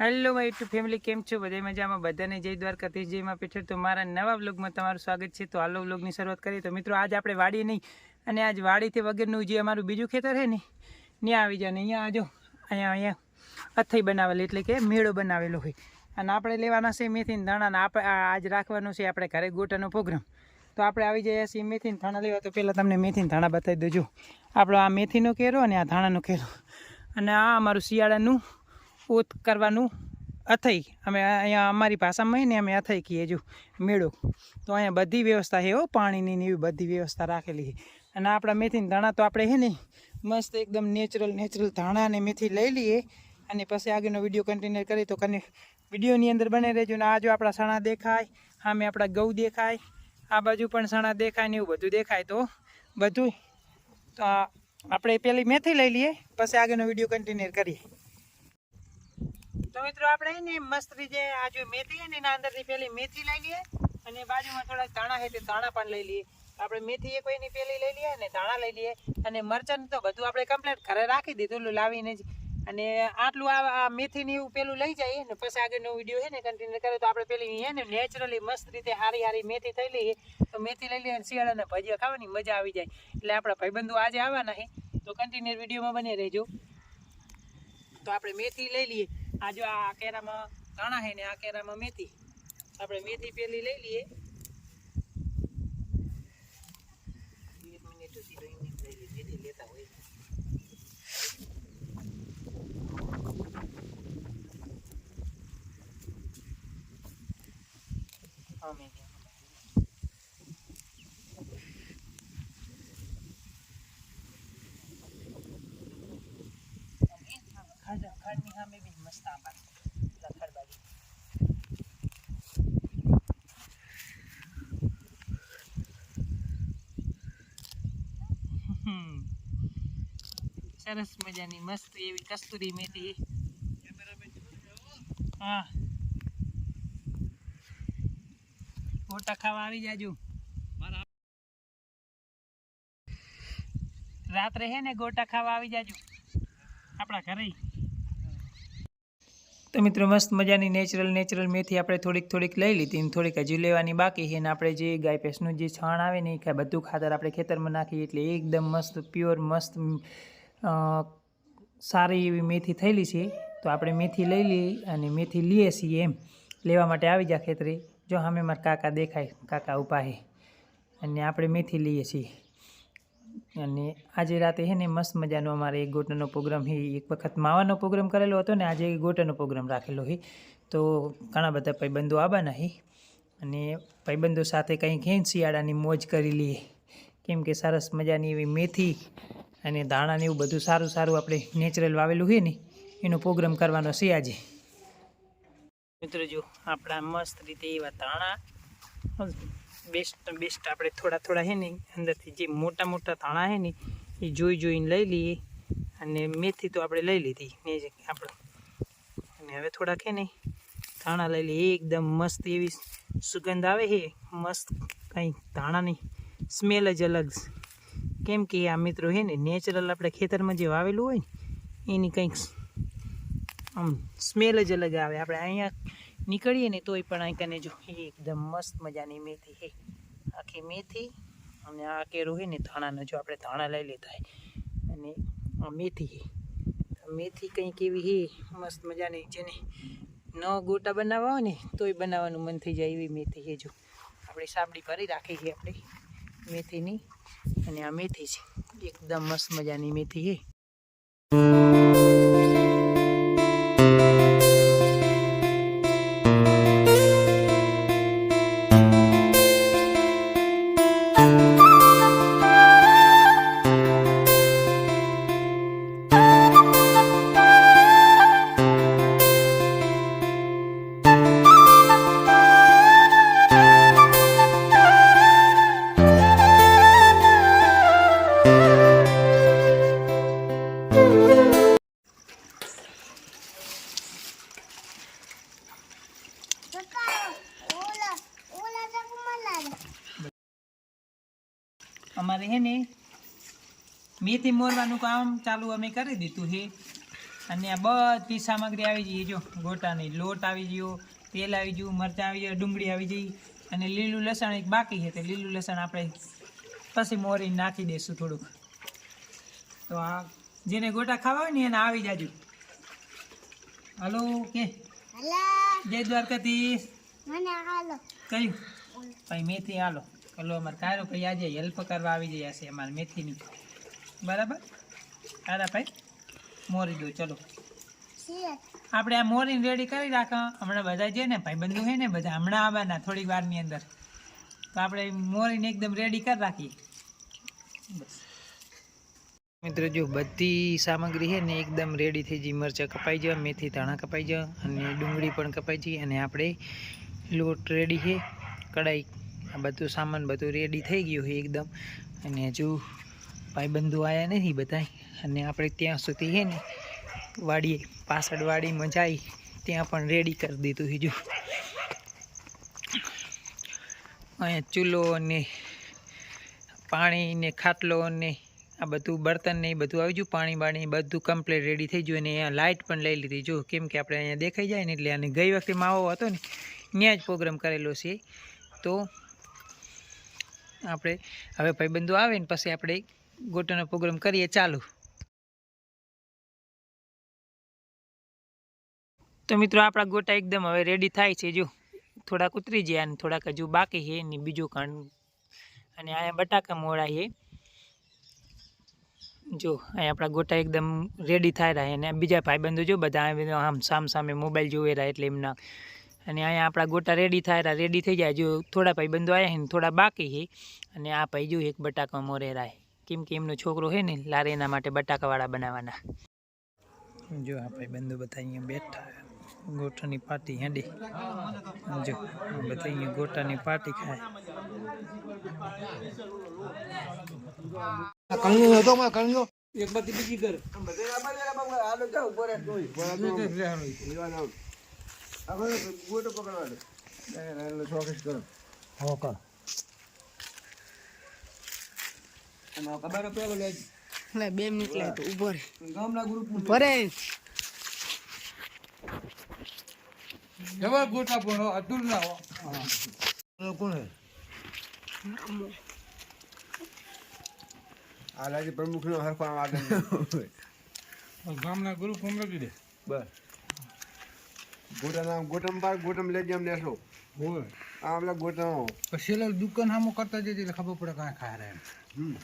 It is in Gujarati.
હેલો માય યુટ્યુબ ફેમિલી કેમ છો? બધા મજામાં? બધાને જય દ્વારકાથી જયમાં પીઠર તો મારા નવા વ્લોગમાં તમારું સ્વાગત છે. તો હાલો વ્લોગની શરૂઆત કરીએ. તો મિત્રો, આજ આપણે વાડી નહીં, અને આજ વાડીથી વગરનું જે અમારું બીજું ખેતર છે ને, ત્યાં આવી જાય ને, અહીંયા આજો. અહીંયા અહીંયા અથઈ બનાવેલી, એટલે કે મેળો બનાવેલો હોય. અને આપણે લેવાના છે મેથીન ધાણા આપણે આજ રાખવાનો છે આપણે ઘરે ગોટાનો પ્રોગ્રામ. તો આપણે આવી જઈએ છીએ મેથીન ધાણા લેવા. તો પહેલાં તમને મેથીન ધાણા બતાવી દેજો. આપણો આ મેથીનો કેરો અને આ ધાણાનો કેરો. અને આ અમારું શિયાળાનું ઓત કરવાનું અથઈ. અમે અહીંયા અમારી ભાષામાં ને અમે અથઈ કહીએ જો, મેળો. તો અહીંયા બધી વ્યવસ્થા છે હો, પાણીની ને એવી બધી વ્યવસ્થા રાખેલી છે. અને આપણા મેથીના ધાણા તો આપણે છે ને મસ્ત એકદમ નેચરલ નેચરલ ધાણા અને મેથી લઈ લઈએ. અને પછી આગળનો વીડિયો કન્ટિન્યુ કરીએ તો કને વિડીયોની અંદર બને રહેજો. ને આ જો આપણા સણા દેખાય, સામે આપણા ગૌ દેખાય, આ બાજુ પણ સણા દેખાય ને એવું બધું દેખાય તો બધું આપણે પેલી મેથી લઈ લઈએ, પછી આગળનો વીડિયો કન્ટિન્યુ કરીએ. તો મિત્રો આપણે હે ને મસ્ત રીતે આ જો મેથી અને એના અંદરથી પેલી મેથી લઈ લઈએ અને બાજુમાં થોડાક ધાણા છે તે ધાણા પણ લઈ લઈએ. આપણે મેથી એક કોઈની પેલી લઈ લઈએ અને ધાણા લઈ લઈએ. અને મરચાં તો બધું આપણે કમ્પ્લીટ ઘરે રાખી દીધું લાવીને જ. અને આટલું આ મેથીને એવું પેલું લઈ જઈએ ને પછી આગળનો વીડિયો છે ને કન્ટિન્યુ કરે તો આપણે પેલી છે ને નેચરલી મસ્ત રીતે હારી હારી મેથી થઈ લઈએ. તો મેથી લઈ લઈએ અને શિયાળાના ભજીયા ખાવાની મજા આવી જાય. એટલે આપણા ભાઈબંધો આજે આવવાના છે તો કન્ટિન્યુ વિડીયોમાં બને રહેજો. તો આપણે મેથી લઈ લઈએ. આ જો આ કેરામાં ધાણા હે ને આ કેરામાં મેથી. આપણે મેથી પેલી લઈ લઈએ. એક મિનિટ સુધી લેતા હોય હા મેથી ખાડ ખાડની સામે બી સરસ મજાની, મસ્ત એવી કસ્તુરી મેથી. હા. ગોટા ખાવા આવી જાજો. રાત્રે હે ને ગોટા ખાવા આવી જાજો. આપણા ઘરે. તો મિત્રો મસ્ત મજાની નેચરલ નેચરલ મેથી આપણે થોડીક થોડીક લઈ લીધી અને થોડીક હજી લેવાની બાકી છે અને આપણે જે ગાય ભેંસનું જે છાણ આવે ને એ બધું ખાતર આપણે ખેતરમાં નાખીએ એટલે એકદમ મસ્ત પ્યોર મસ્ત સારી એવી મેથી થયેલી છે. તો આપણે મેથી લઈ લઈએ અને મેથી લઈએ છીએ એમ. લેવા માટે આવી જા ખેતરે. જો સામે મારા કાકા દેખાય, કાકા છે. અને આપણે મેથી લઈએ છીએ. અને આજે રાતે છે ને મસ્ત મજાનો અમારે એક ગોટનો પ્રોગ્રામ છે એક વખત માવાનો પ્રોગ્રામ કરેલો હતો ને આજે ગોટનો પ્રોગ્રામ રાખેલો છે તો ઘણા બધા ભાઈબંધો આવવાના હે અને ભાઈબંધો સાથે કંઈ ખેંચ શિયાળાની મોજ કરી લઈએ કેમ કે સરસ મજાની એવી મેથી અને ધાણાને એવું બધું સારું સારું આપણે નેચરલ વાવેલું છે ને, એનો પ્રોગ્રામ કરવાનો છે આજે. મિત્રો જો આપણા મસ્ત રીતે એવા ધાણા બેસ્ટ બેસ્ટ આપણે થોડા થોડા છે ને, અંદરથી જે મોટા મોટા ધાણા છે ને, એ જોઈ, જોઈને લઈ લઈએ. અને મેથી તો આપણે લઈ લીધી. ને આપણે, અને હવે થોડાક છે ને, ધાણા લઈ લઈએ. એકદમ મસ્ત એવી સુગંધ આવે છે મસ્ત કંઈ ધાણાની સ્મેલ જ અલગ કેમ કે આ મિત્રો છે ને નેચરલ આપણે ખેતરમાં જે વાવેલું હોય ને, એની કંઈક આમ સ્મેલ જ અલગ આવે. આપણે અહીંયા નીકળીએ ને તોય પણ અહીં કને જો એકદમ મસ્ત મજાની મેથી હે આખી મેથી અને આ કેરું હોય ને ધાણાનો, જો આપણે ધાણા લઈ લેતા અને આ મેથી હે મેથી કંઈક એવી હે મસ્ત મજાની, જેને ન ગોટા બનાવવા હોય ને, તોય બનાવવાનું મન થઈ જાય એવી મેથી હે જો. આપણે સાબડી ભરી રાખી છે આપણે મેથીની. અને આ મેથી છે. એકદમ મસ્ત મજાની મેથી છે. અમારે હે ને મેથી મોરવાનું કામ ચાલુ અમે કરી દીધું છે અને આ બધી સામગ્રી આવી જઈએ જો ગોટાની લોટ આવી ગયો તેલ આવી ગયું મરચાં આવી જાય ડુંગળી આવી ગઈ અને લીલું લસણ એક બાકી છે તે લીલું લસણ આપણે પછી મોરી નાખી દઈશું થોડુંક. તો આ જેને ગોટા ખાવા હોય ને એને આવી જાજો. હાલો કે? જય દ્વારકાધીશ. મને કયું? ભાઈ મેથી હાલો. કલો અમારે કારો ભાઈ આજે હેલ્પ કરવા આવી ગયા છે અમારે મેથીની. બરાબર? તારા ભાઈ, મોરી દો, ચલો. આપણે આ મોરીને રેડી કરી રાખો. હમણાં બધા જે ને ભાઈ બંધુ છે ને, બધા હમણાં આવવાના થોડીક વારની અંદર. તો આપણે મોરીને એકદમ રેડી કરી રાખીએ. મિત્રો, જો બધી સામગ્રી છે ને એકદમ રેડી થઈ ગઈ. મરચાં કપાઈ જાય મેથી ધાણા કપાઈ જાય અને ડુંગળી પણ કપાઈ જઈ અને આપણે લોટ રેડી છે. કઢાઈ આ બધું સામાન બધું રેડી થઈ ગયું છે એકદમ. અને હજુ ભાઈબંધુ આવ્યા નથી બધા અને આપણે ત્યાં સુધી છે ને વાડીએ, પાછળ વાડીમાં જાય, ત્યાં પણ રેડી કરી દીધું હજુ અહીંયા ચૂલો અને પાણી ને ખાટલો ને આ બધું બર્તન ને એ બધું આવી ગયું, પાણી બાણી બધું કમ્પ્લીટ રેડી થઈ ગયું અને અહીંયા લાઇટ પણ લઈ લીધી જો. કેમ કે આપણે અહીંયા દેખાઈ જાય ને એટલે અને ગઈ વખતે માવો હતો ને ત્યાં જ પ્રોગ્રામ કરેલો છે. તો આપણે હવે ભાઈબંધો આવે ને પછી આપણે ગોટાનો પ્રોગ્રામ કરીએ ચાલુ. તો મિત્રો આપણા ગોટા એકદમ હવે રેડી થાય છે જો. થોડાક ઉતરી ગયા અને થોડાક હજુ બાકી છે ને બીજું કાંડ અને અહીંયા બટાકા મોડા છે. જો, અહીંયા આપણા ગોટા એકદમ રેડી થાય રહ્યા અને બીજા ભાઈબંધો જો બધા આમ સામ સામે મોબાઈલ જોવે રહ્યા એટલે એમના અને અહીંયા આપણા ગોટા રેડી થાય રેડી થઈ જાય. જો થોડા ભાઈ બંધો આવ્યા છે ને થોડા બાકી છે અને આ ભાઈ જો એક બટાકા મોરે રાય. કેમ કે એમનો છોકરો છે ને લારે એના માટે બટાકાવાળા બનાવવાના જો આ ભાઈબંધો બધા અહીંયા બેઠા ગોટાની પાર્ટી હેડી. જો બધા અહીંયા ગોટાની પાર્ટી ખાય. કણિયો હતો માં કણિયો એક બાકી બીજી કર ગોટો પકડવાનો ચોકસ કરો હો કર પેલો લે લે બે મિનિટ લે તો ઊભો રે ગામના ગ્રુપ ઊભો રે જવા ગોટા પણ અતુલ ના હો. કોણ હે આ લાગે પ્રમુખ નો હરફા આગળ ગામના ગ્રુપ ફોન લખી દે. બસ. ગોટા નામ ગોટમ બાર ગોટમ લેજે અમને શું હોય આ આપણે ગોટામાં પછી દુકાન સામો કરતા જતી એટલે ખબર પડે કાંઈ ખાય રહે એમ. હમ.